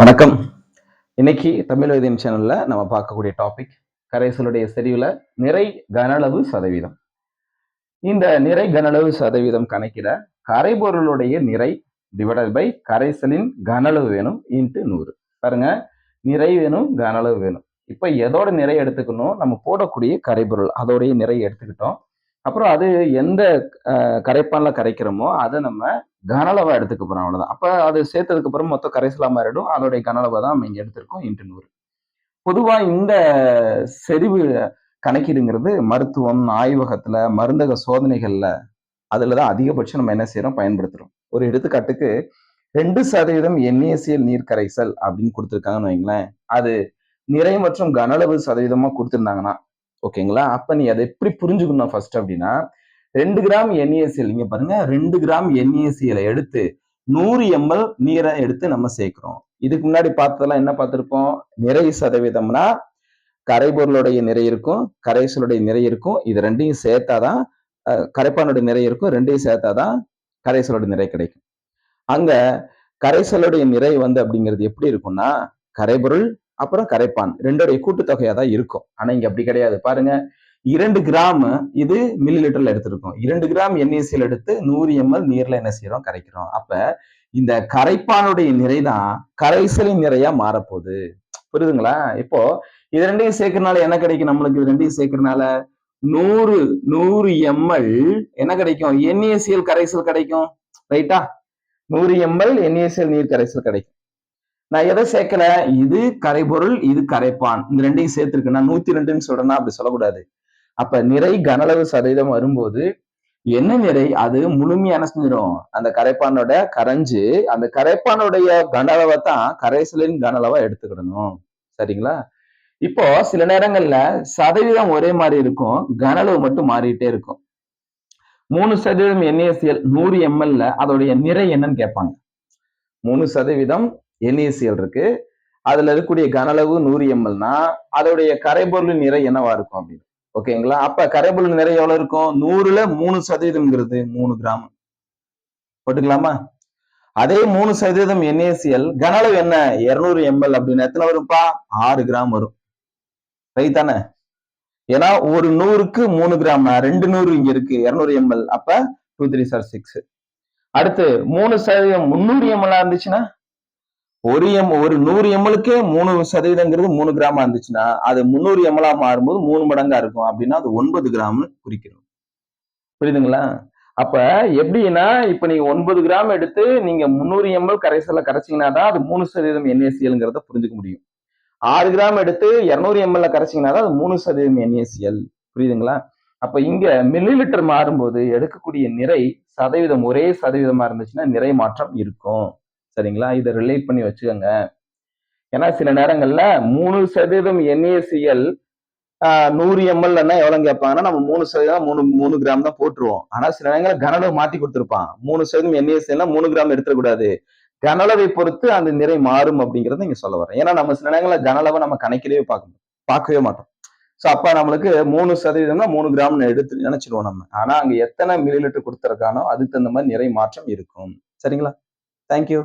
வணக்கம். இன்னைக்கு தமிழ் வைத்தியம் சேனல்ல நம்ம பார்க்கக்கூடிய டாபிக் கரைசலுடைய செறிவுல நிறை கனளவு சதவீதம். இந்த நிறை கனளவு சதவீதம் கணக்கிட கரைபொருளுடைய நிறை டிவைடட் பை கரைசலின் கனளவு வேணும் இன்ட்டு நூறு. பாருங்க நிறை வேணும் கனளவு வேணும். இப்போ எதோட நிறை எடுத்துக்கணும்? நம்ம போடக்கூடிய கரைபொருள் அதோடைய நிறை எடுத்துக்கிட்டோம். அப்புறம் அது எந்த கரைப்பான்ல கரைக்கிறோமோ அதை நம்ம கனளவா எடுத்துக்க போறோம் அவ்வளவுதான். அப்ப அது சேர்த்ததுக்கு அப்புறம் மொத்தம் கரைசலா மாறிடும். அதோடைய கனளவை தான் நம்ம இங்க எடுத்திருக்கோம் இன்ட்டு நூறு. பொதுவா இந்த செறிவு கணக்கீடுங்கிறது மருத்துவம் ஆய்வகத்துல மருந்தக சோதனைகள்ல தான் அதிகபட்சம் நம்ம என்ன செய்யறோம் பயன்படுத்துறோம். ஒரு எடுத்துக்காட்டுக்கு ரெண்டு சதவீதம் என்ஏசிஎல் நீர் கரைசல் அப்படின்னு கொடுத்துருக்காங்கன்னு வைங்களேன். அது நிறை மற்றும் கனளவு சதவீதமா கொடுத்துருந்தாங்கன்னா ஓகேங்களா? அப்ப நீ அதை எப்படி புரிஞ்சுக்கணும் ஃபர்ஸ்ட் அப்படின்னா ரெண்டு கிராம் என்ஏசிஎல் இங்க பாருங்க ரெண்டு கிராம் என்ஏசிஎல் எடுத்து நூறு எம்எல் நீரை எடுத்து நம்ம சேர்க்கிறோம். இதுக்கு முன்னாடி பார்த்ததெல்லாம் என்ன பார்த்திருப்போம்? நிறை சதவீதம்னா கரைபொருளுடைய நிறை இருக்கும் கரைசலுடைய நிறை இருக்கும். இது ரெண்டையும் சேர்த்தாதான் அஹ், கரைப்பானுடைய நிறை இருக்கும் ரெண்டையும் சேர்த்தாதான் கரைசலோட நிறை கிடைக்கும். அங்க கரைசலுடைய நிறை வந்து அப்படிங்கிறது எப்படி இருக்கும்னா கரைபொருள் அப்புறம் கரைப்பான். ரெண்டோடைய கூட்டுத்தொகையா தான் இருக்கும். ஆனா இங்க அப்படி கிடையாது. பாருங்க இரண்டு கிராம் இது மில்லி லிட்டர்ல எடுத்திருக்கோம். இரண்டு கிராம் என்ஏசியில் எடுத்து நூறு எம்எல் நீர்ல என்ன செய்யறோம் கரைக்கிறோம். அப்ப இந்த கரைப்பானுடைய நிறை தான் கரைசலின் நிறையா மாறப்போகுது. புரியுதுங்களா? இப்போ இது ரெண்டையும் சேர்க்கறனால என்ன கிடைக்கும் நம்மளுக்கு? இது ரெண்டையும் சேர்க்கறனால நூறு நூறு எம்எல் என்ன கிடைக்கும்? என்ஏசிஎல் கரைசல் கிடைக்கும். ரைட்டா நூறு எம்எல் என்ஏசிஎல் நீர் கரைசல் கிடைக்கும். நான் எதை சேர்க்கல? இது கரைபொருள் இது கரைப்பான். இந்த ரெண்டையும் சேர்த்திருக்கு நான் நூத்தி ரெண்டுன்னு சொல்றேன்னா அப்படி சொல்லக்கூடாது. அப்ப நிறை கனளவு சதவீதம் வரும்போது என்ன நிறை? அது முழுமையா செஞ்சிடும் அந்த கரைப்பானோட கரைஞ்சு அந்த கரைப்பானுடைய கனளவை தான் கரைசலின் கனளவா எடுத்துக்கிடணும். சரிங்களா? இப்போ சில நேரங்கள்ல சதவீதம் ஒரே மாதிரி இருக்கும் கனளவு மட்டும் மாறிட்டே இருக்கும். மூணு சதவீதம் என்ஏசிஎல் நூறு எம்எல்ல அதோடைய நிறை என்னன்னு கேட்பாங்க. மூணு சதவீதம் என்ஏசிஎல் இருக்கு. அதுல இருக்கக்கூடிய கனளவு நூறு எம்எல்னா அதோடைய கரைபொருளின் நிறை என்னவா இருக்கும் அப்படின்னு. ஓகேங்களா அப்ப கரைபொருள் நிறை எவ்வளவு இருக்கும்? நூறுல மூணு சதவீதம்ங்கிறது மூணு கிராம். போட்டுக்கலாமா? அதே மூணு சதவீதம் என்ஏசிஎல் கனளவு என்ன? இருநூறு எம்எல் அப்படின்னு எத்தனை வரும்ப்பா? ஆறு கிராம் வரும். ரைட் தானே? ஏன்னா ஒரு நூறுக்கு மூணு கிராம் ரெண்டு நூறு இங்க இருக்கு இருநூறு எம்எல் அப்ப டூ த்ரீ சார் சிக்ஸ் அடுத்து மூணு சதவீதம் முந்நூறு எம்எல் இருந்துச்சுன்னா ஒரு எம் ஒரு நூறு எம்எலுக்கே மூணு சதவீதங்கிறது மூணு கிராமா இருந்துச்சுன்னா அது முந்நூறு எம்எலா மாறும்போது மூணு மடங்கா இருக்கும். அப்படின்னா அது ஒன்பது கிராம்னு குறிக்கிறோம். புரியுதுங்களா? அப்ப எப்படின்னா இப்ப நீங்க ஒன்பது கிராம் எடுத்து நீங்க முந்நூறு எம்எல் கரைசல கரைச்சீங்கன்னா தான் அது மூணு சதவீதம் என்ஏசிஎல்ங்கிறத புரிஞ்சுக்க முடியும். ஆறு கிராம் எடுத்து இரநூறு எம்எல்ல கரைச்சீங்கன்னா தான் அது மூணு சதவீதம் என்ஏசிஎல் புரியுதுங்களா? அப்ப இங்க மில்லி லிட்டர் மாறும்போது எடுக்கக்கூடிய நிறை சதவீதம் ஒரே சதவீதமா இருந்துச்சுன்னா நிறை மாற்றம் இருக்கும். சரிங்களா? இதை ரிலேட் பண்ணி வச்சுக்கோங்க. ஏன்னா சில நேரங்கள்ல மூணு சதவீதம் என்ஏசிஎல் நூறு எம்எல்னா எவ்வளவு கேட்பாங்கன்னா நம்ம மூணு சதவீதம் மூணு மூணு கிராம் தான் போட்டுருவோம். ஆனா சில நேரங்களில் கனளவு மாத்தி கொடுத்துருப்பான். மூணு சதவீதம் என்ஏசிஎல்னா மூணு கிராம் எடுத்துடக்கூடாது. கனளவை பொறுத்து அந்த நிறை மாறும் அப்படிங்கறத இங்க சொல்ல வரேன் ஏன்னா நம்ம சில நேரங்களில் கனளவை நம்ம கணக்கிலேயே பார்க்க பார்க்கவே மாட்டோம். ஸோ அப்ப நம்மளுக்கு மூணு சதவீதம்னா மூணு கிராம்னு எடுத்து நினைச்சிருவோம் நம்ம. ஆனா அங்க எத்தனை மில்லி லிட்டர் கொடுத்துருக்கானோ அதுக்கு தகுந்த மாதிரி நிறை மாற்றம் இருக்கும். சரிங்களா? தேங்க்யூ